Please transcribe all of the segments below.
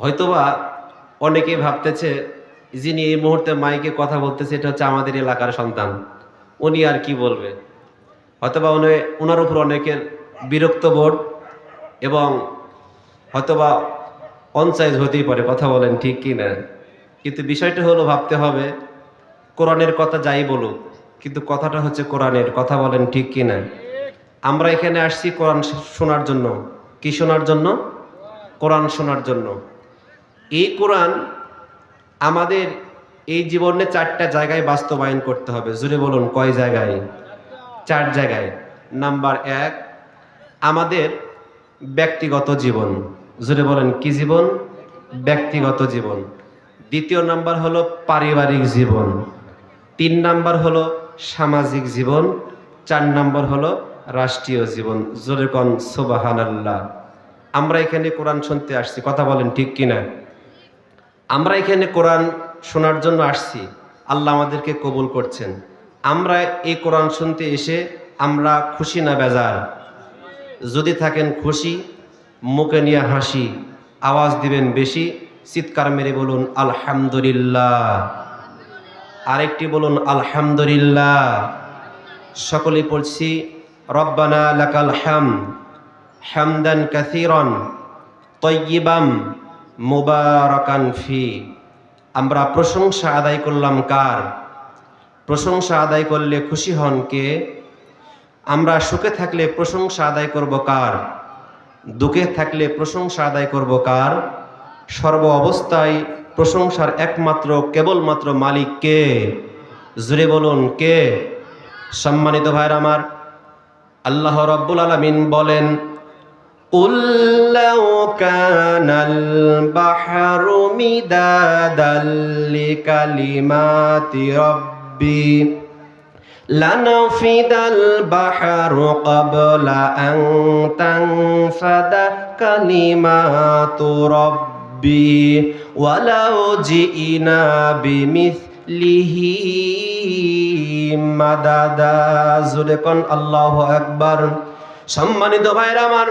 হয়তোবা অনেকে ভাবতেছে, যিনি এই মুহূর্তে মাইকে কথা বলতেছে, এটা হচ্ছে আমাদের এলাকার সন্তান। উনি আর কি বলবে? হয়তোবা উনি ওনার উপর অনেকের বিরক্ত বোধ এবং হয়তোবা অনসাইজ হতেই পারে, কথা বলেন ঠিক কি না? কিন্তু বিষয়টা হলো, ভাবতে হবে, কোরআনের কথা যাই বলুক, কিন্তু কথাটা হচ্ছে কোরআনের, কথা বলেন ঠিক কি না? আমরা এখানে আসছি কোরআন শোনার জন্য। কি শোনার জন্য? কোরআন শোনার জন্য। এই কোরআন আমাদের এই জীবনে চারটা জায়গায় বাস্তবায়ন করতে হবে। জুড়ে বলুন, কয় জায়গায়? চার জায়গায়। নাম্বার এক, আমাদের ব্যক্তিগত জীবন। জুড়ে বলেন, কি জীবন? ব্যক্তিগত জীবন। দ্বিতীয় নাম্বার হলো পারিবারিক জীবন। তিন নাম্বার হলো সামাজিক জীবন। চার নাম্বার হলো রাষ্ট্রীয় জীবন। জোরে কন সোবাহান আল্লাহ আমরা এখানে কোরআন শুনতে আসছি। কথা বলেন ঠিক কিনা? আমরা এখানে কোরআন শোনার জন্য আসছি। আল্লাহ আমাদেরকে কবুল করছেন। আমরা এই কোরআন শুনতে এসে আমরা খুশি না বেজার? যদি থাকেন খুশি, মুখে নিয়ে হাসি, আওয়াজ দিবেন বেশি, চিৎকার মেরে বলুন, আলহামদুলিল্লাহ। আরেকটি বলুন, আলহামদুলিল্লাহ। সকলে পড়ছি, রব্বানা লাকাল হাম হামদান কাসিরন তৈবাম মুবারকান ফি। আমরা প্রশংসা আদায় করলাম কার? প্রশংসা আদায় করলে খুশি হন কে? আমরা সুখে থাকলে প্রশংসা আদায় করব কার? দুঃখে থাকলে প্রশংসা আদায় করব কার? সর্ব অবস্থায় প্রশংসার একমাত্র, কেবলমাত্র মালিক কে? জুড়ে বলুন কে? সম্মানিত ভাইর আমার, আল্লাহ রব্বুল আলমিন বলেন قل لو كان البحر مدادا لكلمات ربي لنفد البحر قبل أن تنفد كلمات ربي ولو جئنا بمثله মাদাদা জুড়ে কন আল্লাহ একবার সম্মানিত ভাইরা আমার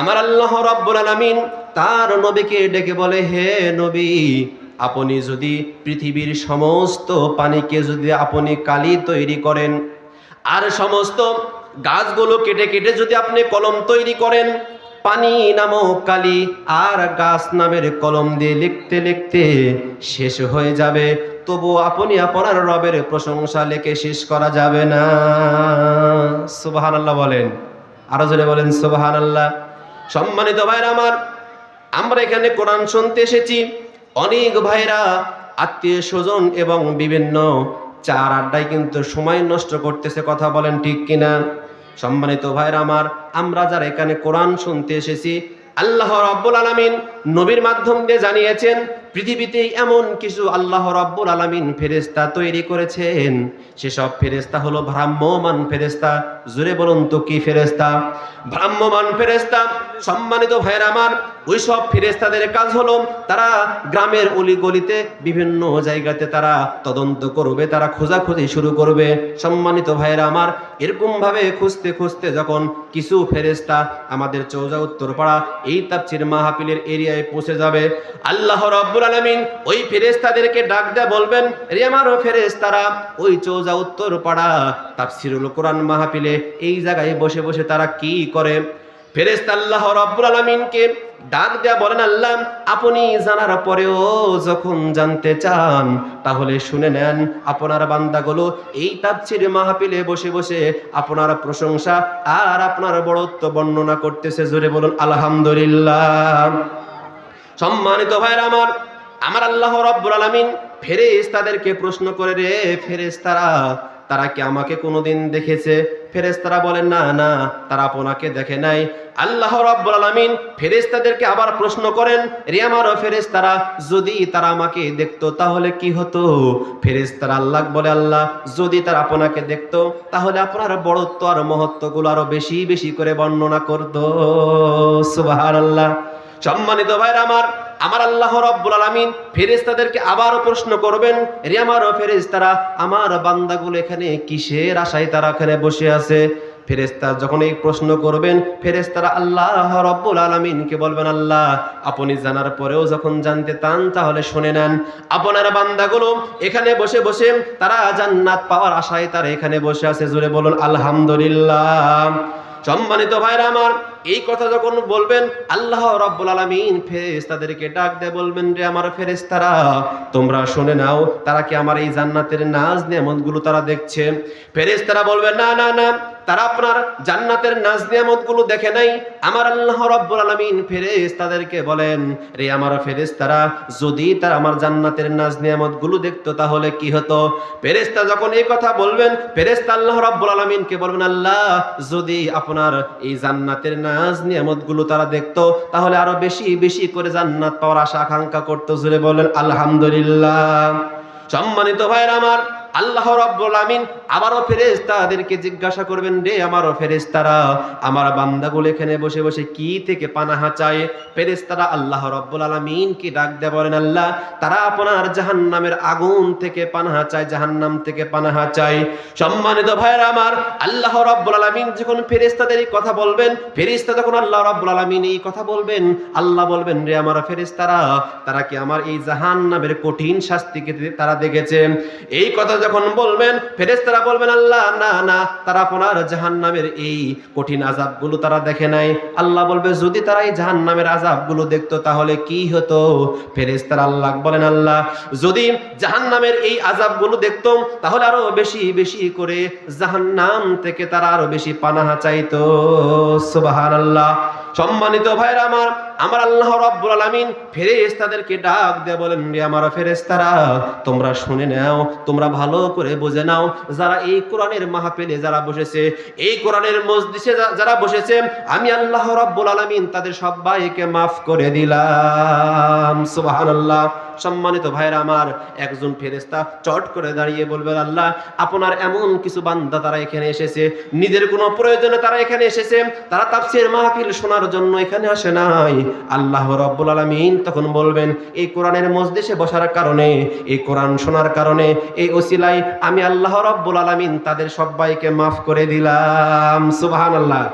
আমার আল্লাহ রব্বুল আলামিন তার নবীকে ডেকে বলে, হে নবী, আপনি যদি পৃথিবীর সমস্ত পানিকে যদি আপনি কালি তৈরি করেন, আর সমস্ত গাছগুলো কেটে কেটে যদি আপনি কলম তৈরি করেন, পানি নামক কালি আর গাছ নামের কলম দিয়ে লিখতে লিখতে শেষ হয়ে যাবে। তবু আপনি আপনার রবের প্রশংসা লেখে শেষ করা যাবে না। সুবাহান আল্লাহ বলেন। আরও জোরে বলেন সুবাহান আল্লাহ সম্মানিত ভাইরা আমার, আমরা এখানে কোরআন শুনতে এসেছি। অনেক ভাইরা, আত্মীয় স্বজন এবং বিভিন্ন চার আড্ডায় কিন্তু সময় নষ্ট করতেছে, কথা বলেন ঠিক কিনা? সম্মানিত ভাইরা আমার, আমরা যারা এখানে কোরআন শুনতে এসেছি, আল্লাহ রব্বুল আলামিন নবীর মাধ্যম দিয়ে জানিয়েছেন পৃথিবীতে এমন কিছু আল্লাহ রব্বুল আলামিন ফেরেস্তা তৈরি করেছেন। সেসব ফেরেস্তা হলো ভ্রাম্যমান ফেরেস্তা জুড়ে বলুন তো কি ফেরেস্তা ভ্রাম্যমান ফেরেস্তা সম্মানিত ভাইয়ের আমার ওই সব ফেরেস্তাদের কাজ হলো তারা গ্রামের অলি গলিতে বিভিন্ন জায়গাতে তারা তদন্ত করবে, তারা খোঁজাখুঁজি শুরু করবে। সম্মানিত ভাইয়েরা আমার এরকম ভাবে খুঁজতে খুঁজতে যখন কিছু ফেরেস্তা আমাদের চৌজা উত্তরপাড়া এই তাপচির মাহফিলের এরিয়ায় পৌঁছে যাবে, আল্লাহ রব্বুল আলমিন ওই ফেরেস্তাদেরকে ডাক দেয়া বলবেন, রে আমারও ফেরেস্তারা ওই চৌজা উত্তরপাড়া তাপসিরুল কোরআন মাহফিলে এই জায়গায় বসে বসে তারা কি করে? ফেরেস্তা আল্লাহ রব্বুল আলমিনকে ডাক দেয়া বলেন, আল্লাহ, আপনি জানার পরেও যখন জানতে চান, তাহলে শুনে নেন, আপনার বান্দাগুলো এই তাপচির মাহফিলে বসে বসে আপনার প্রশংসা আর আপনার বড়ত্ব বর্ণনা করতেছে। জোরে বলুন, আলহামদুলিল্লাহ। সম্মানিত ভাইরা আমার আমার আল্লাহ রব্বুল আলামিন ফেরেস তাদেরকে প্রশ্ন করে রে ফেরেস তারা তারা কি আমাকে কোনোদিন দেখেছে? ফেরেস্তারা বলেন, না না, তারা আপনাকে দেখে নাই। আল্লাহ রাব্বুল আলামিন ফেরেশতাদেরকে আবার প্রশ্ন করেন, রে আমার ফেরেশতারা, যদি তারা আমাকে দেখতো, তাহলে কি হতো? ফেরেশতারা আল্লাহ বলে, আল্লাহ, যদি তারা আপনাকে দেখতো, তাহলে আপনার বড়ত্ব আর মহত্বগুলো আরও বেশি বেশি করে বর্ণনা করতো। সুবহানাল্লাহ। সম্মানিত ভাইরা আমার আমার আল্লাহ রব্বুল আলামিন ফেরেশতাদেরকে আবারও প্রশ্ন করবেন, রে আমারও ফেরেশতারা, আমার বান্দাগুলো এখানে কিসের আশায় তারা এখানে বসে আছে? ফেরেস্তা যখন এই প্রশ্ন করবেন ফেরেস্তারা আল্লাহ রব্বুল আলমিনকে বলবেন, আল্লাহ, আপনি জানার পরেও যখন জানতে চান, তাহলে শুনে নেন। আপনার বান্দাগুলো এখানে বসে বসে, তারা জান্নাত পাওয়ার আশায় তারা এখানে বসে আছে। জুড়ে বলুন, আলহামদুলিল্লাহ। সম্মানিত ভাইরা আমার এই কথা যখন বলবেন, আল্লাহ রব্বুল আলমিন ফেরেস্তাদেরকে ডাক দেয় বলবেন, রে আমার ফেরেস্তারা তোমরা শুনে নাও, তারা কি আমার এই জান্নাতের নাজ নিয়ামতগুলো তারা দেখছে? ফেরেস্তারা বলবে না না না, তারা আপনার জান্নাতের নাজ নিয়ামতগুলো দেখে নাই। আমার আল্লাহ রব্বুল আলমিন ফেরেস্তাদেরকে বলেন, রে আমার ফেরেস্তারা যদি তারা আমার জান্নাতের নাজ নিয়ামতগুলো দেখতো, তাহলে কি হতো? ফেরেস্তা যখন এই কথা বলবেন ফেরেস্তা আল্লাহ রব্বুল আলমিনকে বলবেন, আল্লাহ, যদি আপনার এই জান্নাতের নাজ নিয়ামতগুলো তারা দেখতো, তাহলে আরও বেশি বেশি করে জান্নাত পাওয়ার আশা, আকাঙ্ক্ষা করতো। জুড়ে বলেন, আলহামদুলিল্লাহ। সম্মানিত ভাইয়ের আমার আল্লাহ রব্বুল আমিন আবারও ফেরেশতাদেরকে জিজ্ঞাসা করবেন, রে আমারও ফেরেশতারা, আমার বান্দাগুলো এখানে বসে বসে কি থেকে পানাহা চায়? ফেরেশতারা আল্লাহ রব্বুল আলামিন কি ডাক দেয় বলেন, আল্লাহ, তারা আপনার জাহান্নামের আগুন থেকে পানাহা চায়, জাহান্নাম থেকে পানাহা চায়। সম্মানিত ভাইয়ের আমার, আল্লাহ রব্বুল আলামিন যখন ফেরেশতাদের এই কথা বলবেন, ফেরেশতা যখন আল্লাহ রব্বুল আলামিন এই কথা বলবেন, আল্লাহ বলবেন, রে আমার ফেরেশতারা, তারা কি আমার এই জাহান্নামের কঠিন শাস্তিকে তারা দেখেছে? এই কথা যখন বলবেন, ফেরেশতারা বলবেন, আল্লাহ, না না, তারা আপনার জাহান্নামের এই কঠিন আযাবগুলো তারা দেখে নাই। আল্লাহ বলবে, যদি তারা এই জাহান জাহান্নামের আযাবগুলো দেখতো, তাহলে কি হতো? ফেরেশতারা আল্লাহ বলেন, আল্লাহ, যদি জাহান্নামের এই আযাবগুলো দেখতাম তাহলে আরও বেশি বেশি করে জাহান্নাম থেকে তারা আরও বেশি পানাহা চাইতো। সুবহানাল্লাহ। সম্মানিত ভাইরা আমার আমার আল্লাহ রব্বুল আলামিন ফেরেশতাদেরকে ডাক দিয়ে বলেন আমার ফেরেশতারা, তোমরা শুনে নাও, তোমরা ভালো করে বুঝে নাও। যারা এই কোরআনের মাহফিলে যারা বসেছে, এই কোরআনের মজলিসে যারা বসেছে, আমি আল্লাহ রব্বুল আলামিন তাদের সবাইকে মাফ করে দিলাম। সুবহানাল্লাহ। সম্মানিত ভাইরা আমার একজন ফেরেস্তা চট করে দাঁড়িয়ে বলবেন, আল্লাহ, আপনার এমন কিছু বান্দা তারা এখানে এসেছে। নিজের কোনো প্রয়োজনে তারা এখানে এসেছে। তারা তাফসীর মাহফিল শোনার জন্য এখানে আসে নাই। আল্লাহ রাব্বুল আলামিন তখন বলবেন, এই কোরআনের মজলিসে বসার কারণে, এই কোরআন শোনার কারণে, এই ওসিলাই আমি আল্লাহ রাব্বুল আলামিন তাদের সবাইকে মাফ করে দিলাম। সুবহানাল্লাহ।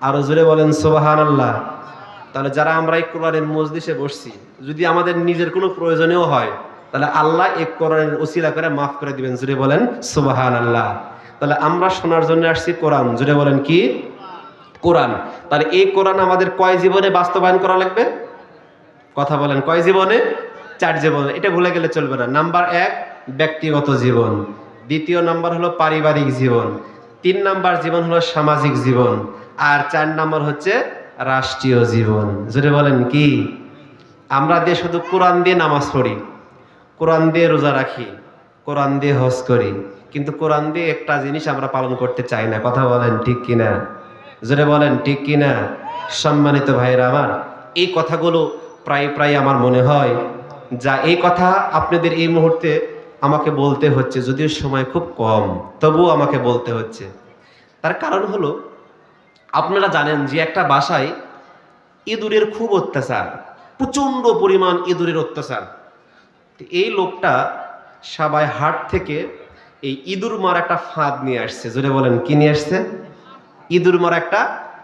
আরও জোরে বলেন, সুবহানাল্লাহ। তাহলে যারা আমরা এই কোরআনের মজলিসে বসছি, যদি আমাদের নিজের কোনো প্রয়োজনীয় হয়, তাহলে আল্লাহ এই কোরআনের ওসিলা করে মাফ করে দিবেন। জুড়ে বলেন সুবাহান আল্লাহ তাহলে আমরা শোনার জন্য আসছি কোরআন। জুড়ে বলেন কি? কোরআন। তাহলে এই কোরআন আমাদের কয় জীবনে বাস্তবায়ন করা লাগবে? কথা বলেন, কয় জীবনে? চার জীবনে। এটা ভুলে গেলে চলবে না। নাম্বার এক, ব্যক্তিগত জীবন। দ্বিতীয় নাম্বার হলো পারিবারিক জীবন। তিন নাম্বার জীবন হলো সামাজিক জীবন। আর চার নাম্বার হচ্ছে রাষ্ট্রীয় জীবন। যদি বলেন কি? আমরা দিয়ে শুধু কোরআন দিয়ে নামাজ পড়ি, কোরআন দিয়ে রোজা রাখি, কোরআন দিয়ে হজ করি, কিন্তু কোরআন দিয়ে একটা জিনিস আমরা পালন করতে চাই না। কথা বলেন ঠিক কিনা? জোরে বলেন ঠিক কিনা? সম্মানিত ভাইরা আমার, এই কথাগুলো প্রায় প্রায় আমার মনে হয় যা এই কথা আপনাদের এই মুহূর্তে আমাকে বলতে হচ্ছে, যদিও সময় খুব কম, তবুও আমাকে বলতে হচ্ছে। তার কারণ হলো আপনারা জানেন যে একটা বাসায় ইঁদুরের খুব অত্যাচার, প্রচণ্ড পরিমাণ ইঁদুরের অত্যাচার। এই লোকটা সবাই হাট থেকে এই ইঁদুর মার একটা ফাঁদ নিয়ে আসছে। জোরে বলেন, কি নিয়ে আসছে? ইঁদুর মার একটা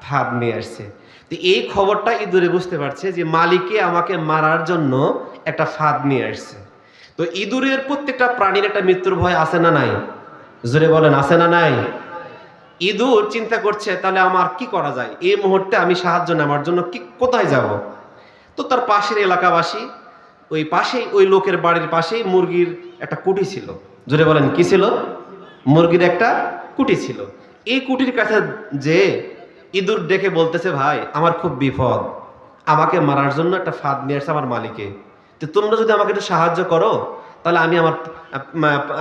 ফাঁদ নিয়ে আসছে। তো এই খবরটা ইঁদুরে বুঝতে পারছে যে মালিকে আমাকে মারার জন্য একটা ফাঁদ নিয়ে আসছে। তো ইঁদুরের প্রত্যেকটা প্রাণীর একটা মৃত্যুর ভয় আছে না নাই? জোরে বলেন, আছে না নাই? ইঁদুর চিন্তা করছে, তাহলে আমার কি করা যায়? এই মুহূর্তে আমি সাহায্য নেওয়ার জন্য কি, কোথায় যাব? তো তার পাশের এলাকাবাসী, ওই পাশেই, ওই লোকের বাড়ির পাশেই মুরগির একটা কুটি ছিল। জোরে বলেন, কি ছিল? মুরগির একটা কুটি ছিল। এই কুটির কাছে যে ইঁদুর ডেকে বলতেছে, ভাই, আমার খুব বিপদ। আমাকে মারার জন্য একটা ফাঁদ নিয়ে আসছে আমার মালিকে। তো তোমরা যদি আমাকে একটু সাহায্য করো, তাহলে আমি আমার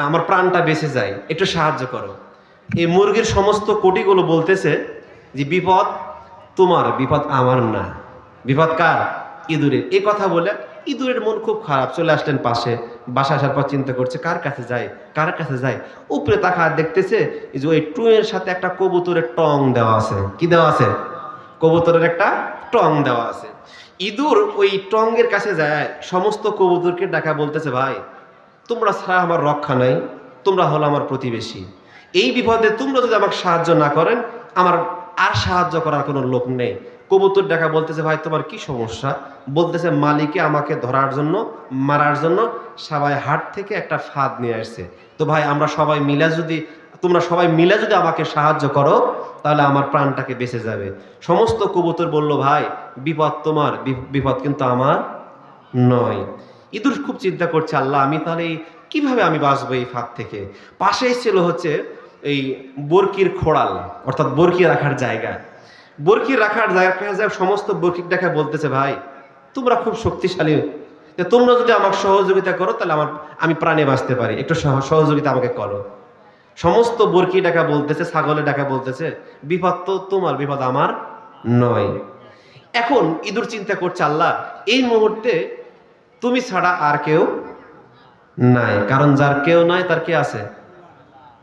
আমার প্রাণটা বেঁচে যায়। একটু সাহায্য করো। এই মুরগির সমস্ত কোটিগুলো বলতেছে যে, বিপদ তোমার, বিপদ আমার না। বিপদ কার? ইঁদুরের। এই কথা বলে ইঁদুরের মন খুব খারাপ, চলে আসলেন পাশে। বাসা আসার পর চিন্তা করছে, কার কাছে যায় কার কাছে যায় উপরে তাকা দেখতেছে যে, ওই টুয়ের সাথে একটা কবুতরের টং দেওয়া আছে। কি দেওয়া আছে? কবুতরের একটা টং দেওয়া আছে। ইঁদুর ওই টঙ্গের কাছে যায়, সমস্ত কবুতরকে ডাকা বলতেছে, ভাই, তোমরা ছাড়া আমার রক্ষা নাই, তোমরা হলো আমার প্রতিবেশী। এই বিপদে তোমরা যদি আমাকে সাহায্য না করেন, আমার আর সাহায্য করার কোনো লোক নেই। কবুতর দেখা বলতেছে, ভাই, তোমার কি সমস্যা? বলতেছে, মালিকে আমাকে ধরার জন্য, মারার জন্য সবাই হাট থেকে একটা ফাঁদ নিয়ে আসছে। তো ভাই, আমরা সবাই মিলে যদি, তোমরা সবাই মিলে যদি আমাকে সাহায্য করো, তাহলে আমার প্রাণটাকে বেঁচে যাবে। সমস্ত কবুতর বলল, ভাই, বিপদ তোমার বিপদ কিন্তু আমার নয়। ইঁদুর খুব চিন্তা করছে, আল্লাহ, আমি তাহলে কীভাবে আমি বাঁচবো এই ফাঁদ থেকে? পাশেই ছিল হচ্ছে এই বরকির খোড়াল, অর্থাৎ বরকি রাখার জায়গা। বরকি রাখার জায়গা সমস্ত বরকি দেখা বলতেছে, ভাই, তোমরা খুব শক্তিশালী। তোমরা যদি আমাকে সহযোগিতা করো, তাহলে আমার, আমি প্রাণে বাঁচতে পারি। একটু সহ- সহযোগিতা আমাকে করো। সমস্ত বরকি ডাকা বলতেছে ছাগলে ডাকা বলতেছে, বিপদ তো তোমার, বিপদ আমার নয়। এখন ইঁদুর চিন্তা করছে, আল্লাহ, এই মুহূর্তে তুমি ছাড়া আর কেউ নাই। কারণ যার কেউ নাই, তার কে আছে?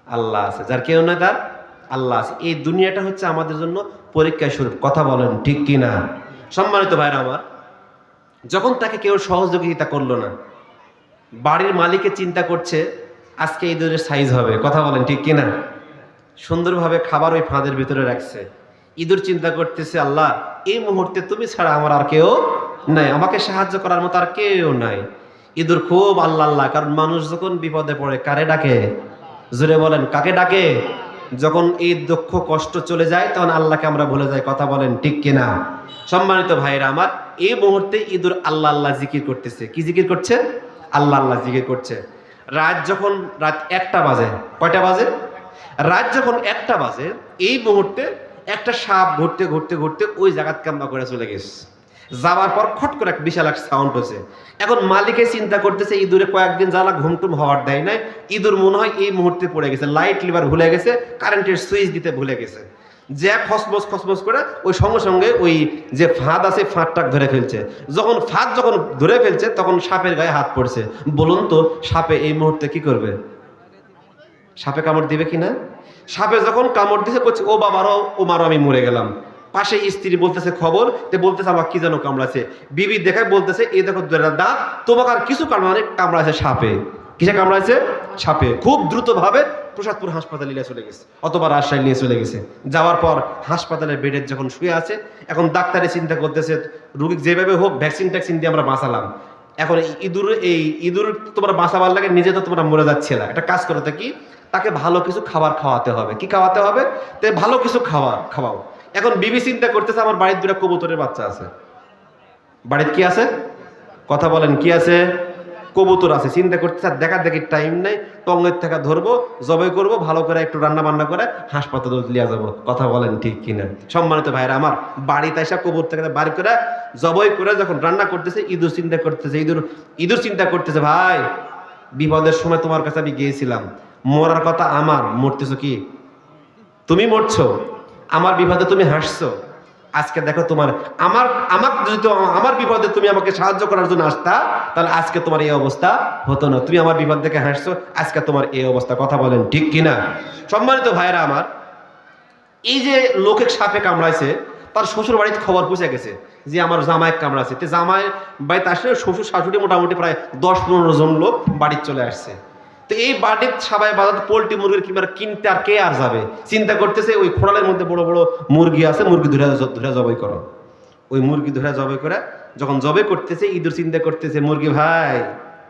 আল্লাহ আছে। যার কেউ নাই তার আল্লাহ আছে। এই দুনিয়াটা হচ্ছে আমাদের জন্য পরীক্ষা স্বরূপ কথা বলেন, ঠিক কি না? সম্মানিত ভাইরা আমার, যখন তাকে কেউ সহযোগিতা করল না, বাড়ির মালিকে চিন্তা করছে, আজকে এই ইঁদুরের সাইজ হবে। কথা বলেন, ঠিক কি না? সুন্দরভাবে খাবার ওই ফাঁদের ভিতরে রাখছে। ইঁদুর চিন্তা করতেছে, আল্লাহ, এই মুহূর্তে তুমি ছাড়া আমার আর কেউ নাই। আমাকে সাহায্য করার মতো আর কেউ নাই। ইঁদুর খুব আল্লাহ আল্লাহ, কারণ মানুষ যখন বিপদে পড়ে, কারে ডাকে? জোরে বলেন, কাকে ডাকে? যখন এই দুঃখ, কষ্ট চলে যায়, তখন আল্লাহকে আমরা ভুলে যাই, কথা বলেন ঠিক কিনা? সম্মানিত ভাইরা আমার এই মুহূর্তে ইঁদুর আল্লাহ আল্লাহ জিকির করতেছে। কি জিকির করছে? আল্লাহ আল্লাহ জিকির করছে। রাত যখন রাত একটা বাজে, কয়টা বাজে? রাত যখন একটা বাজে, এই মুহূর্তে একটা সাপ ঘুরতে ঘুরতে ঘুরতে ওই জায়গাত কাম্বা করে চলে গেছে। যাওয়ার পর খট করে এক বিশাল এক সাউন্ড হয়েছে। এখন মালিকে চিন্তা করতেছে, ইঁদুরে কয়েকদিন জ্বালা ঘুমটুম হওয়ার দেয় নাই। ইঁদুর মনে হয় এই মুহূর্তে পড়ে গেছে লাইট লিভার ভুলে গেছে কারেন্টের সুইচ দিতে ভুলে গেছে। যে খসমস খসমস করে, ওই সঙ্গে সঙ্গে ওই যে ফাঁদ আছে, ফাঁদটা ধরে ফেলছে। যখন ফাঁদ যখন ধরে ফেলছে, তখন সাপের গায়ে হাত পড়ছে। বলুন তো, সাপে এই মুহূর্তে কি করবে? সাপে কামড় দিবে কি না? সাপে যখন কামড় দিছে করছে ও বাবারও, ও মারো, আমি মরে গেলাম। পাশে স্ত্রী বলতেছে খবর, তে বলতেছে আমার কি যেন কামড়াছে বিবি দেখায় বলতেছে, এই দেখো দাঁত, তোমাকে আর কিছু কামড়ানে কামড়াছে সাপে। কিসে কামড়াছে সাপে। খুব দ্রুতভাবে প্রসাদপুর হাসপাতালে নিয়ে চলে গেছে, অথবা রাজশাহী নিয়ে চলে গেছে। যাওয়ার পর হাসপাতালের বেডের যখন শুয়ে আছে, এখন ডাক্তারে চিন্তা করতেছে, রুগী যেভাবে হোক, ভ্যাকসিন ট্যাকসিন দিয়ে আমরা বাঁচালাম। এখন ইঁদুর, এই ইঁদুর তোমরা বাঁচাবার লাগে, নিজে তো তোমরা মরে যাচ্ছে না। একটা কাজ করো তো কি? তাকে ভালো কিছু খাবার খাওয়াতে হবে। কি খাওয়াতে হবে? তে ভালো কিছু খাওয়া, খাওয়াও। এখন বিবি চিন্তা করতেছে, আমার বাড়ির দুটা কবুতরের বাচ্চা আছে। বাড়ির কি আছে? কথা বলেন, কি আছে? কবুতর আছে, চিন্তা করতেছে, আর দেখা দেখি টাইম নেই, টঙ্গের থেকে ধরবো, জবাই করব, ভালো করে একটু রান্না বান্না করে হাসপাতালে লিয়া যাব। কথা বলেন, ঠিক কিনা? সম্মানিত ভাইরা আমার বাড়িতে এসে কবুর থেকে বাড়ি করে, জবাই করে যখন রান্না করতেছে, ইঁদুর চিন্তা করতেছে, ইঁদুর ইঁদুর চিন্তা করতেছে, ভাই, বিপদের সময় তোমার কাছে আমি গিয়েছিলাম। মরার কথা আমার, মরতেছো কি? তুমি মরছো? আমার বিপদে তুমি হাসছো। আজকে দেখো তোমার, আমার আমার যদি আমার বিপদে তুমি আমাকে সাহায্য করার জন্য আসতা, তাহলে আজকে তোমার এই অবস্থা হতো না। তুমি আমার বিপদ দেখে হাসছো, আজকে তোমার এই অবস্থা। কথা বলেন, ঠিক কিনা? সম্মানিত ভাইরা আমার, এই যে লোকে সাপে কামড়াইছে, তার শ্বশুর বাড়িতে খবর পৌঁছে গেছে যে আমার জামাই কামড়াছে তো জামাই বাড়িতে আসলে শ্বশুর শাশুড়ি মোটামুটি প্রায় দশ পনেরো জন লোক বাড়িতে চলে আসছে। তো এই বাটির সাবাই বাজার পোলট্রি মুরগির কিবার কিনতে আর কে আর যাবে? চিন্তা করতেছে, ওই খোড়ালের মধ্যে বড় বড় মুরগি আছে, মুরগি ধরে ধরে জবাই করো। ওই মুরগি ধরে জবাই করে যখন জবে করতেছে, ইঁদুর চিন্তা করতেছে, মুরগি ভাই,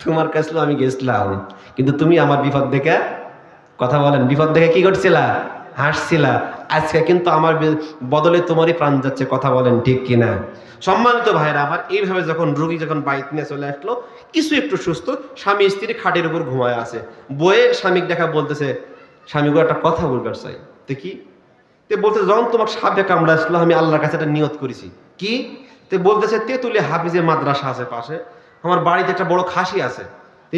তোমার কাছে আমি গেছিলাম, কিন্তু তুমি আমার বিপদ দেখে কথা বলেন, বিপদ দেখে কি করছিলা হাসছিলা। আজকে কিন্তু আমার বদলে তোমারই প্রাণ যাচ্ছে, কথা বলেন ঠিক কিনা। সম্মানিত ভাইরা আমার এইভাবে যখন রুগী যখন বাইক নিয়ে চলে আসলো, কিছু একটু সুস্থ, স্বামী স্ত্রী খাটের উপর ঘুমায় আছে। বইয়ে স্বামীকে দেখা বলতেছে স্বামীকে একটা কথা বলবার চাই। তো কি? তে বলতে যখন তোমার সাপে কামড়া আসলো আমি আল্লাহর কাছে একটা নিয়ত করেছি। কি? তে বলতেছে তেতুলে হাফিজে মাদ্রাসা আছে পাশে। আমার বাড়িতে একটা বড় খাসি আছে।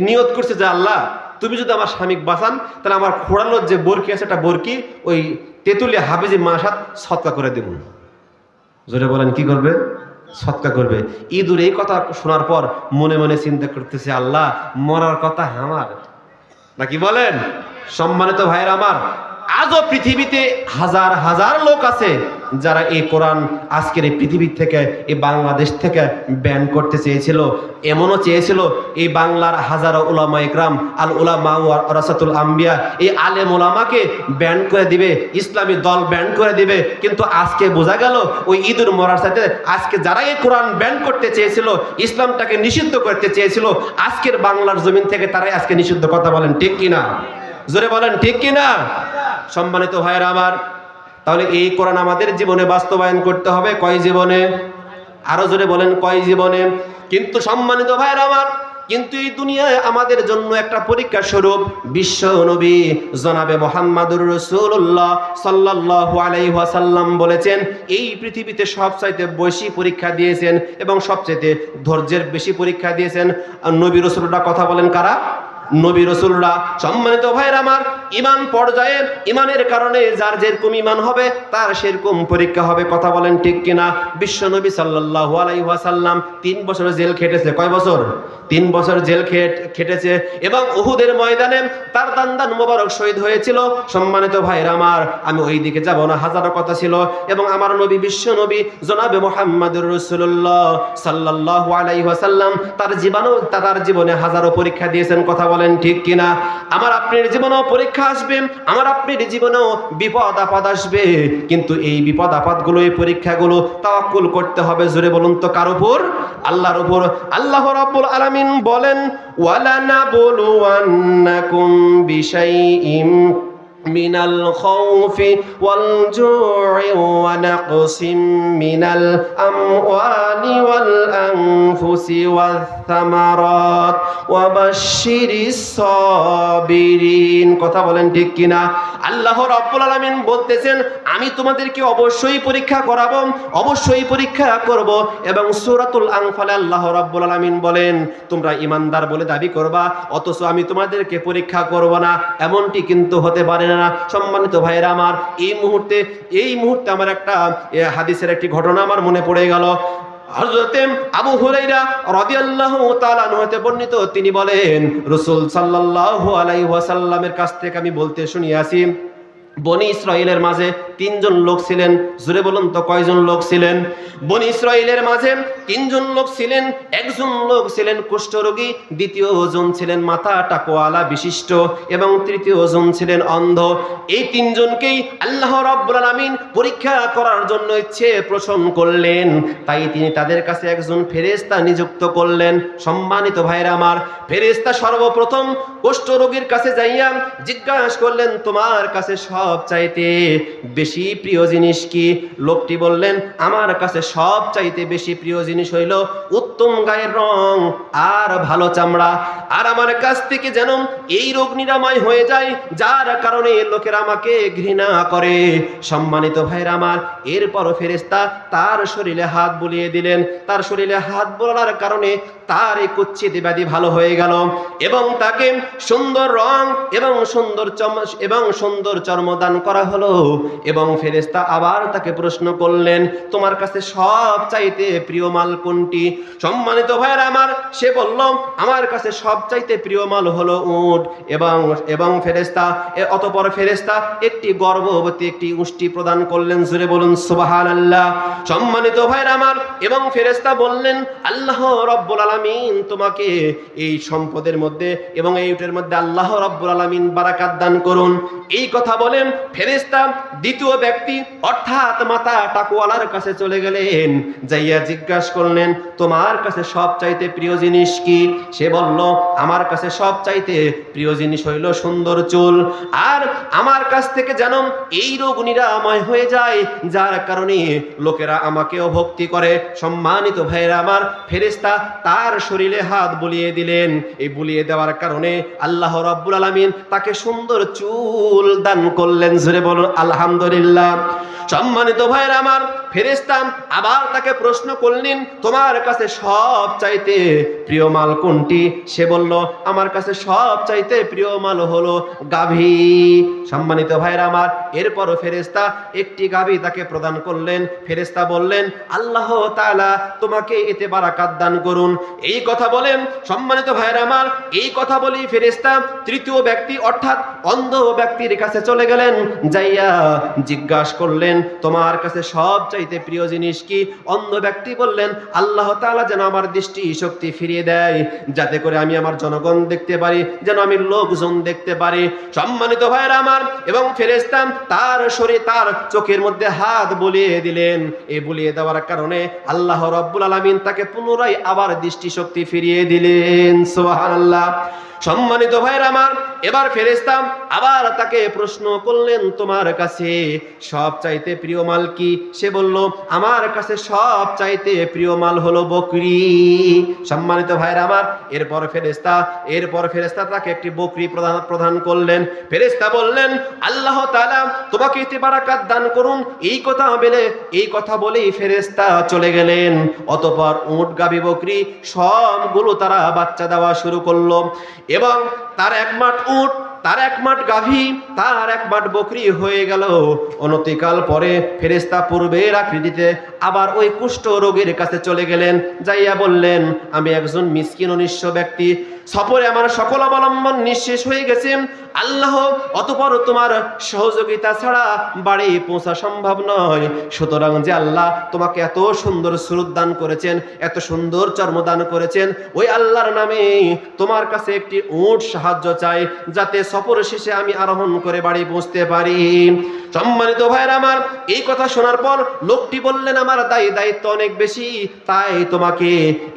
নিয়ত করছে যে, আল্লাহ, তুমি যদি আমার স্বামীক বাঁচান, তাহলে আমার খোড়ানোর যে বরকি আছে, একটা বরকি, ওই তেঁতুলিয়া হাফিজে মাসাত সৎকা করে দেব। জোরে বলেন, কি করবে? সৎকা করবে। ইঁদুর এই কথা শোনার পর মনে মনে চিন্তা করতেছে, আল্লাহ, মরার কথা আমার। নাকি বলেন? সম্মানিত ভাইয়ের আমার আজও পৃথিবীতে হাজার হাজার লোক আছে যারা এই কোরআন আজকের এই পৃথিবীর থেকে, এই বাংলাদেশ থেকে ব্যান করতে চেয়েছিল, এমনও চেয়েছিল এই বাংলার হাজারো উলামা ইকরাম আল উলামা রাসাতুল আম্বিয়া, এই আলেম উলামাকে ব্যান করে দিবে, ইসলামী দল ব্যান করে দিবে, কিন্তু আজকে বোঝা গেল ওই ঈদুল মরার সাথে আজকে যারা এই কোরআন ব্যান করতে চেয়েছিল, ইসলামটাকে নিষিদ্ধ করতে চেয়েছিল, আজকের বাংলার জমিন থেকে তারাই আজকে নিষিদ্ধ কথা বলেন, ঠিক কিনা? জোরে বলেন, ঠিক কিনা? সম্মানিত ভাইয়েরা আমার, তাহলে এই কোরআন আমাদের জীবনে বাস্তবায়ন করতে হবে কয় জীবনে? আরও জোরে বলেন, কয় জীবনে? কিন্তু সম্মানিত ভাইয়েরা আমার, কিন্তু এই দুনিয়ায় আমাদের জন্য একটা পরীক্ষা স্বরূপ, বিশ্ব নবী জনাবে মোহাম্মদুর রসুল্লাহ সাল্লাহ আলাইহাসাল্লাম বলেছেন, এই পৃথিবীতে সবচাইতে বেশি পরীক্ষা দিয়েছেন এবং সবচাইতে ধৈর্যের বেশি পরীক্ষা দিয়েছেন। নবী রসুল্লাহ কথা বলেন কারা? নবী রসুলরা সম্মানিত ভাইয়ের আমার ইমান পর্যায়ে ইমানের কারণে যার যেরকম ইমান হবে, তার সেরকম পরীক্ষা হবে, কথা বলেন ঠিক কিনা? বিশ্ব নবী সাল্লাহ আলাইহাসাল্লাম তিন বছর জেল খেটেছে, কয় বছর? তিন বছর জেল খেট, খেটেছে এবং উহুদের ময়দানে তার দান্দান মোবারক শহীদ হয়েছিল। সম্মানিত ভাইয়ের আমার, আমি ওই দিকে যাব না, হাজারো কথা ছিল এবং আমার নবী, বিশ্ব নবী, জনাবে মোহাম্মদুর রসুল্লাহ সাল্লাহ আলাইহাসাল্লাম তার জীবনও তার জীবনে হাজারো পরীক্ষা দিয়েছেন, কথা বলেন, ঠিক কিনা? আমার আপনার জীবনেও পরীক্ষা আসবে, আমার আপনার জীবনেও বিপদ, আপদ আসবে। কিন্তু এই বিপদ, আপদগুলো, এই পরীক্ষাগুলো তাওয়াক্কুল করতে হবে। জোরে বলুন তো, কার উপর? আল্লাহর উপর। আল্লাহ রাব্বুল আলামিন বলেন, ওয়ালানাবলুওয়ান্নাকুম বিশাইইম من الخوف والجوع ونقص من الأموال والأنفس والثمرات وبشر الصابرين কথা বলেন ঠিক কিনা আল্লাহ রাব্বুল আলামিন বলতেছেন আমি তোমাদেরকে অবশ্যই পরীক্ষা করাবো অবশ্যই পরীক্ষা করব এবং সূরাতুল আনফালে আল্লাহ রাব্বুল আলামিন বলেন তোমরা ইমানদার বলে দাবি করবা অথচ আমি তোমাদেরকে পরীক্ষা করব না এমনটি কিন্তু হতে পারে না সম্মানিত ভাইয়েরা আমার, এই মুহূর্তে এই মুহূর্তে আমার একটা হাদিসের একটি ঘটনা আমার মনে পড়ে গেল। তিনি বলেন, রাসূল সাল্লাল্লাহু আলাই ওয়াসাল্লামের কাছ থেকে আমি বলতে শুনিয়াছি বনি ইসরায়েলের মাঝে তিনজন লোক ছিলেন জুড়ে বলুন তো কয়জন লোক ছিলেন? বনি ইসরায়েলের মাঝে তিনজন লোক ছিলেন, একজন লোক ছিলেন কুষ্ঠরোগী দ্বিতীয় জন ছিলেন মাথা টাকোয়ালা বিশিষ্ট এবং তৃতীয় জন ছিলেন অন্ধ। এই তিনজনকেই আল্লাহ রাব্বুল আলামিন পরীক্ষা করার জন্য ইচ্ছে পোষণ করলেন। তাই তিনি তাদের কাছে একজন ফেরেশতা নিযুক্ত করলেন। সম্মানিত ভাইরা আমার, ফেরেশতা সর্বপ্রথম কুষ্ঠরোগীর কাছে যাইয়া জিজ্ঞাসা করলেন, তোমার কাছে সব চাইতে বেশি প্রিয় জিনিস কি? লোকটি বললেন, আমার কাছে সব চাইতে বেশি প্রিয় জিনিস হইল উত্তম গায়ের রং আর ভালো চামড়া। আর আমার কাছ থেকে যেন এই রোগ নিরাময় হয়ে যায়, যার কারণে লোকেরা আমাকে ঘৃণা করে। সম্মানিত ভাইরা আমার, এরপরও ফেরেস্তা তার শরীরে হাত বুলিয়ে দিলেন। তার শরীরে হাত বোলার কারণে তার এই কুচ্ছিত ব্যাধি ভালো হয়ে গেল এবং তাকে সুন্দর রং এবং সুন্দর চম, এবং সুন্দর চর্মদান করা হলো এবং ফেরেস্তা আবার তাকে প্রশ্ন করলেন, তোমার কাছে সব চাইতে প্রিয় মাল কোনটি? সম্মানিত ভাইয়ের আমার, সে বলল, আমার কাছে সব চাইতে প্রিয় মাল হলো উট এবং এবং ফেরেস্তা অতপর ফেরেস্তা একটি গর্ভবতী একটি উষ্টি প্রদান করলেন জুড়ে বলুন সুবাহান আল্লাহ সম্মানিত ভাইয়ের আমার, এবং ফেরেস্তা বললেন, আল্লাহ রব্বুল আলামিন তোমাকে এই সম্পদের মধ্যে এবং এই উটের মধ্যে আল্লাহ রব্বুল আলামিন বারাকাত দান করুন। এই কথা বলেন ফেরেস্তা দ্বিতীয় ব্যক্তি, অর্থাৎ মাতা টাকুয়ালার কাছে চলে গেলেন, যাইয়া জিজ্ঞাসা করলেন, তোমার কাছে সব চাইতে প্রিয় জিনিস কি? সে বলল, আমার কাছে সব চাইতে প্রিয় জিনিস হইল সুন্দর চুল। আর আমার কাছ থেকে যেন এই রোগ নিরাময় হয়ে যায়, যার কারণে লোকেরা আমাকেও ভক্তি করে। সম্মানিত ভাইয়েরা আমার ফেরেস্তা তার শরীরে হাত বুলিয়ে দিলেন। এই বুলিয়ে দেওয়ার কারণে আল্লাহ রাব্বুল আলামিন তাকে সুন্দর চুল দান করলেন। জুড়ে বলুন, আলহামদুলিল্লাহ। সম্মানিত ভাইয়ের আমার ফেরেস্তা আবার তাকে প্রশ্ন করলেন, তোমার কাছে সব চাইতে প্রিয় মাল কোনটি? সে বলল, আমার কাছে সব চাইতে প্রিয় মাল হলো গাভী। সম্মানিত ভাইয়েরা আমার, এরপরও ফেরেস্তা একটি গাভী তাকে প্রদান করলেন। ফেরেস্তা বললেন, আল্লাহ তাআলা তোমাকে এতে বারাকাত দান করুন। এই কথা বলেন সম্মানিত ভাইয়ের আমার, এই কথা বলি ফেরেস্তা তৃতীয় ব্যক্তি অর্থাৎ অন্ধ ব্যক্তির কাছে চলে গেলেন, যাইয়া জিজ্ঞাসা করলেন, তোমার কাছে সব চাইতে প্রিয় জিনিস কি? অন্ধ ব্যক্তি বললেন, আল্লাহ তাআলা যেন আমার দৃষ্টি শক্তি ফিরিয়ে দেয়, যাতে করে আমি আমার জনগণ দেখতে পারি, যেন আমি লোকজন দেখতে পারি। সম্মানিত ভাইয়ের আমার, এবং ফেরেস্তা তার শরীর, তার চোখের মধ্যে হাত বলিয়ে দিলেন। এ বলিয়ে দেওয়ার কারণে আল্লাহ রব্বুল আলামিন তাকে পুনরায় আবার দৃষ্টি শক্তি ফিরিয়ে দিলেন। সুবহানাল্লাহ। সম্মানিত ভাইয়ের আমার, এবার ফেরেস্তাম আবার তাকে প্রশ্ন করলেন তোমার কাছে, সব চাইতে প্রিয় মাল কি? সে বলল, আমার কাছে সব চাইতে প্রিয় মাল হলো বকরি। সম্মানিত ভাইয়ের আমার, এরপর ফেরেস্তা এরপর ফেরেস্তা তাকে একটি বকরি প্রদান প্রদান করলেন। ফেরেস্তা বললেন, আল্লাহ তাআলা তোমাকে ইতিবারাকাত দান করুন। এই কথা বলে, এই কথা বলেই ফেরেস্তা চলে গেলেন। অতপর উট গাবি বকরি, সবগুলো তারা বাচ্চা দেওয়া শুরু করল। এবং তার এক মাঠ উট, তার এক মাঠ গাভী, তার এক মাঠ বকরি হয়ে গেল। অনতিকাল পরে ফেরেস্তা পূর্বের আকৃতিতে আবার ওই কুষ্ঠ রোগীর কাছে চলে গেলেন। যাইয়া বললেন, আমি একজন মিসকিন অনিশ্ব ব্যক্তি। সফরে আমার সকল অবলম্বন নিঃশেষ হয়ে গেছে। আল্লাহ, অতপর তোমার সহযোগিতা ছাড়া বাড়ি পৌঁছা সম্ভব নয়। সুতরাং যে আল্লাহ তোমাকে এত সুন্দর সুরত দান করেছেন, এত সুন্দর চর্মদান করেছেন, ওই আল্লাহর নামে তোমার কাছে একটি উট সাহায্য চাই, যাতে সফর শেষে আমি আরোহণ করে বাড়ি পৌঁছতে পারি। সম্মানিত ভাইয়ের আমার, এই কথা শোনার পর লোকটি বললেন, আমার দায়ী দায়িত্ব অনেক বেশি, তাই তোমাকে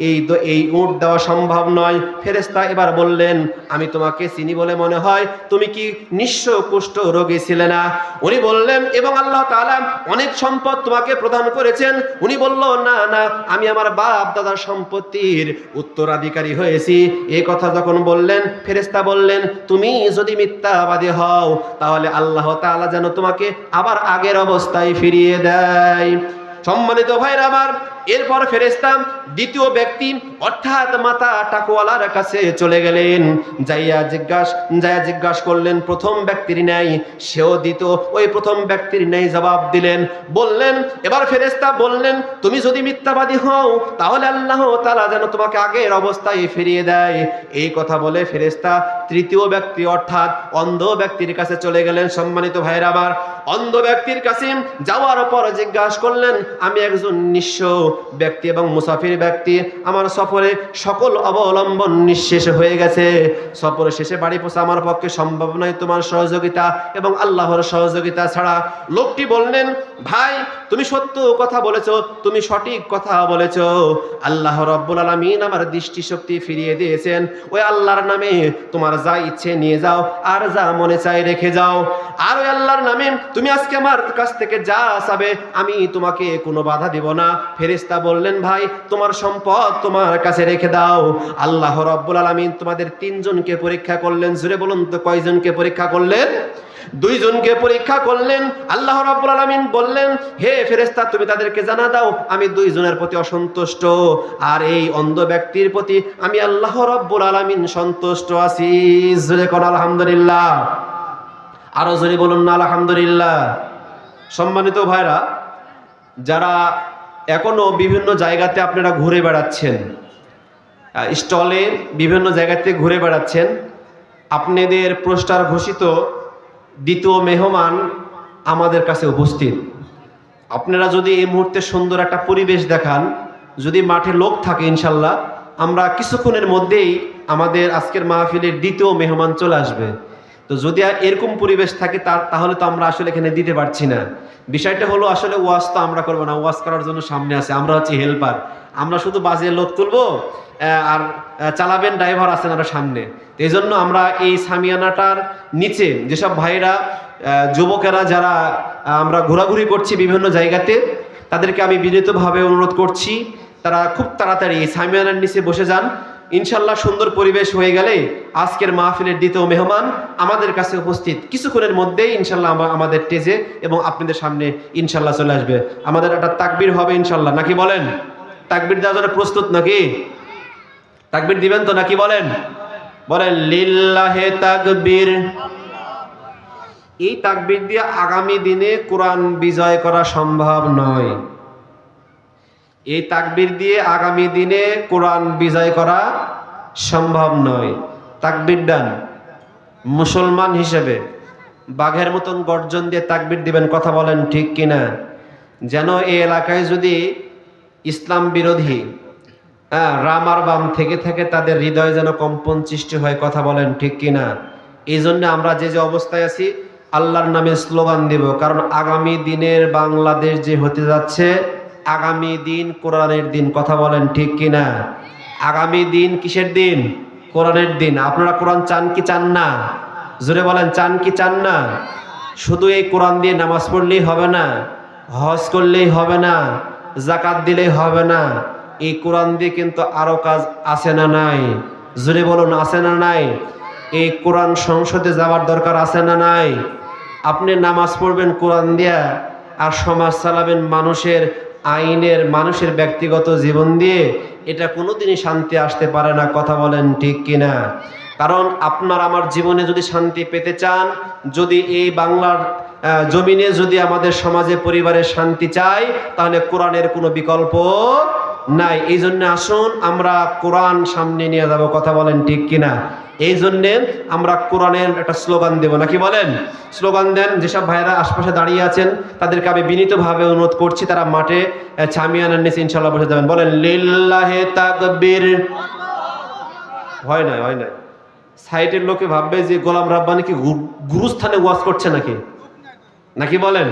এই এই উট দেওয়া সম্ভব নয়। ফেরেস্তা এবার বললেন, আমি তোমাকে চিনি বলে মনে হয় তুমি কি নিঃস্ব কুষ্ঠ রোগী ছিলে না? উনি বললেন, এবং আল্লাহ তাআলা অনেক সম্পদ তোমাকে প্রদান করেছেন। উনি বলল, না না, আমি আমার বাপ দাদার সম্পত্তির উত্তরাধিকারী হয়েছি। এই কথা যখন বললেন ফেরেস্তা বললেন, তুমি যদি মিথ্যাবাদী হও, তাহলে আল্লাহ তাআলা যেন তোমাকে আবার আগের অবস্থায় ফিরিয়ে দেয়। সম্মানিত ভাইরা আমার এরপর ফেরেস্তা দ্বিতীয় ব্যক্তি অর্থাৎ মাতা টাকওয়ালার কাছে চলে গেলেন। যাইয়া জিজ্ঞাস যাইয়া জিজ্ঞাসা করলেন, প্রথম ব্যক্তির ন্যায়? সেও দিত ওই প্রথম ব্যক্তির ন্যায় জবাব দিলেন, বললেন এবার ফেরেস্তা বললেন, তুমি যদি মিথ্যাবাদী হও, তাহলে আল্লাহ তালা যেন তোমাকে আগের অবস্থায় ফিরিয়ে দেয়। এই কথা বলে ফেরেস্তা তৃতীয় ব্যক্তি অর্থাৎ অন্ধ ব্যক্তির কাছে চলে গেলেন সম্মানিত ভাইরা আমার অন্ধ ব্যক্তির কাছে যাওয়ার পর জিজ্ঞাসা করলেন, আমি একজন নিঃস্ব ব্যক্তি এবং মুসাফির ব্যক্তি, আমার সফরে সকল অবলম্বন নিঃশেষ হয়ে গেছে। সফরে শেষে বাড়ি পৌঁছা আমার পক্ষে সম্ভব নয় তোমার সহযোগিতা এবং আল্লাহর সহযোগিতা ছাড়া। লোকটি বললেন, ভাই, তুমি সত্য কথা বলেছ, তুমি সঠিক কথা বলেছ। আল্লাহ রব্বুল আলামিন আমার দৃষ্টিশক্তি ফিরিয়ে দিয়েছেন। ওই আল্লাহর নামে তোমার যা ইচ্ছে নিয়ে যাও, আর যা মনে চাই রেখে যাও। আর ওই আল্লাহর নামে, তুমি আজকে আমার কাছ থেকে যা চাবে, আমি তোমাকে কোনো বাধা দিব না। ফেরেস্তা বললেন, ভাই, তোমার সম্পদ তোমার কাছে রেখে দাও। আল্লাহ রব্বুল আলামিন তোমাদের তিনজনকে পরীক্ষা করলেন জুড়ে বলুন তো কয়জনকে পরীক্ষা করলেন? দুইজনকে পরীক্ষা করলেন, আল্লাহ রাব্বুল আলামিন বললেন, হে ফেরেশতা, তুমি তাদেরকে জানা দাও, আমি দুইজনের প্রতি অসন্তুষ্ট। আর এই অন্ধ ব্যক্তির প্রতি আমি আল্লাহ রাব্বুল আলামিন সন্তুষ্ট আছি। জোরে কোন, আলহামদুলিল্লাহ। আরও জোরে বলুন না, আলহামদুলিল্লাহ। সম্মানিত ভাইরা, যারা এখনও বিভিন্ন জায়গাতে আপনারা ঘুরে বেড়াচ্ছেন। স্টলে বিভিন্ন জায়গাতে ঘুরে বেড়াচ্ছেন। আপনাদের পোস্টার ঘোষিত দ্বিতীয় মেহমান আমাদের কাছে উপস্থিত। আপনারা যদি এই মুহূর্তে সুন্দর একটা পরিবেশ দেখান, যদি মাঠে লোক থাকে ইনশাল্লাহ, আমরা কিছুক্ষণের মধ্যেই আমাদের আজকের মাহফিলের দ্বিতীয় মেহমান চলে আসবে। তো যদি আর এরকম পরিবেশ থাকে তাহলে তো আমরা আসলে এখানে দিতে পারছি না। বিষয়টা হলো আসলে ওয়াজ তো আমরা করব না, ওয়াজ করার জন্য সামনে আছে। আমরা হচ্ছে হেল্পার আমরা শুধু বাজে লোক তুলবো আর চালাবেন ড্রাইভার আছেন আরও সামনে। এই জন্য আমরা এই সামিয়ানাটার নিচে যেসব ভাইরা যুবকেরা যারা আমরা ঘোরাঘুরি করছি বিভিন্ন জায়গাতে, তাদেরকে আমি বিনীতভাবে অনুরোধ করছি, তারা খুব তাড়াতাড়ি এই সামিয়ানার নিচে বসে যান। ইনশাল্লাহ সুন্দর পরিবেশ হয়ে গেলে আজকের মাহফিলের দ্বিতীয় মেহমান আমাদের কাছে উপস্থিত। কিছুক্ষণের মধ্যেই ইনশাল্লাহ আমা- আমাদের টেজে এবং আপনাদের সামনে ইনশাল্লাহ চলে আসবে। আমাদের একটা তাকবির হবে ইনশাল্লাহ নাকি বলেন? তাকবির দেওয়ার জন্য প্রস্তুত নাকি? তাকবির দিবেন তো নাকি বলেন? বলেন, লিল্লাহে তাকবীর। এই তাকবির দিয়ে আগামী দিনে কোরআন বিজয় করা সম্ভব নয়। এই তাকবির দিয়ে আগামী দিনে কোরআন বিজয় করা সম্ভব নয়। তাকবির ডান মুসলমান হিসেবে বাঘের মতন গর্জন দিয়ে তাকবির দিবেন কথা বলেন ঠিক কিনা? যেন এই এলাকায় যদি ইসলাম বিরোধী হ্যাঁ, রাম আর বাম থেকে থেকে তাদের হৃদয় যেন কম্পন সৃষ্টি হয় কথা বলেন ঠিক কিনা? এই জন্য আমরা যে যে অবস্থায় আছি আল্লাহর নামে স্লোগান দেব। কারণ আগামী দিনের বাংলাদেশ যে হতে যাচ্ছে আগামী দিন কোরআনের দিন, কথা বলেন ঠিক কিনা? আগামী দিন কিসের দিন? কোরআনের দিন। আপনারা কোরআন চান কি চান না? জোরে বলেন, চান কি চান না? শুধু এই কোরআন দিয়ে নামাজ পড়লেই হবে না, হজ করলেই হবে না জাকাত দিলেই হবে না। এই কোরআন দিয়ে কিন্তু আরও কাজ আছে না নাই? জোরে বলুন, আছে না নাই? এই কোরআন সংসদে যাওয়ার দরকার আছে না নাই? আপনি নামাজ পড়বেন কোরআন দিয়া আর সমাজ চালাবেন মানুষের আইনের মানুষের ব্যক্তিগত জীবন দিয়ে এটা কোনোদিনই শান্তি আসতে পারে না, কথা বলেন ঠিক কিনা? কারণ আপনার আমার জীবনে যদি শান্তি পেতে চান, যদি এই বাংলার জমিনে যদি আমাদের সমাজে পরিবারের শান্তি চাই, তাহলে কোরআনের কোনো বিকল্প নাই। এই জন্য আসুন, আমরা কোরআন সামনে নিয়ে যাব, কথা বলেন ঠিক কিনা? এই জন্যে আমরা কোরআনের একটা স্লোগান দেব। নাকি বলেন? স্লোগান দেন, যেসব ভাইরা আশপাশে দাঁড়িয়ে আছেন, তাদেরকে আমি বিনীতভাবে অনুরোধ করছি, তারা মাঠে ছামিয়ানার নিচে ইনশাল্লাহ বসে যাবেন। বলেন, লিল্লাহে তাকবীর। হয় না হয় না সাইটের লোকে ভাববে যে গোলাম রাব্বানি কি গুরুস্থানে ওয়াজ করছে নাকি? নাকি বলেন?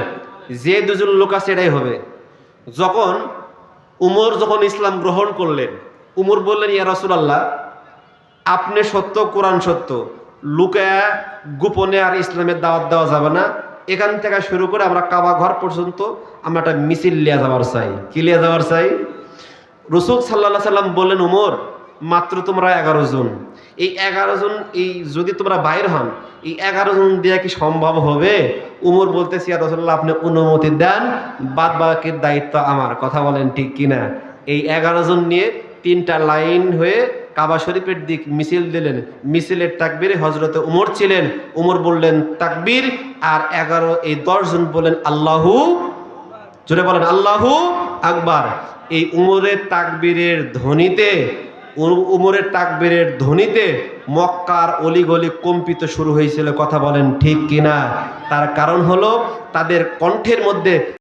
যে দুজন লোক আছে, এটাই হবে। যখন উমর যখন ইসলাম গ্রহণ করলেন, উমর বললেন, ইয়া রাসূলুল্লাহ আপনি সত্য, কোরআন সত্য। লুকায়া গোপনে আর ইসলামের দাওয়াত দেওয়া যাবে না। এখান থেকে শুরু করে আমরা কাবা ঘর পর্যন্ত আমরা একটা মিছিল লিয়া যাওয়ার চাই। কি লিয়া যাওয়ার চাই? রসুল সাল্লাহ সাল্লাম বললেন, উমর, মাত্র তোমরা এগারো জন। এই এগারো জন, এই যদি তোমরা বাইর হন, এই এগারো জন দিয়ে কি সম্ভব হবে? উমর বলতে আর রসল্লাহ আপনি অনুমতি দেন বাদ বাকির দায়িত্ব আমার। কথা বলেন ঠিক কিনা? এই এগারো জন নিয়ে তিনটা লাইন হয়ে কাবা শরীফের দিক মিছিল দিলেন। মিছিলের তাকবিরে হজরতে উমর ছিলেন। উমর বললেন, তাকবীর? আর এগারো, এই দশজন বললেন, আল্লাহু জোরে বলেন, আল্লাহু আকবার। এই উমরের তাকবীরের ধ্বনিতে উমরের তাকবীরের ধ্বনিতে মক্কার অলিগলি কম্পিত শুরু হয়েছিল, কথা বলেন ঠিক কিনা? তার কারণ হলো, তাদের কণ্ঠের মধ্যে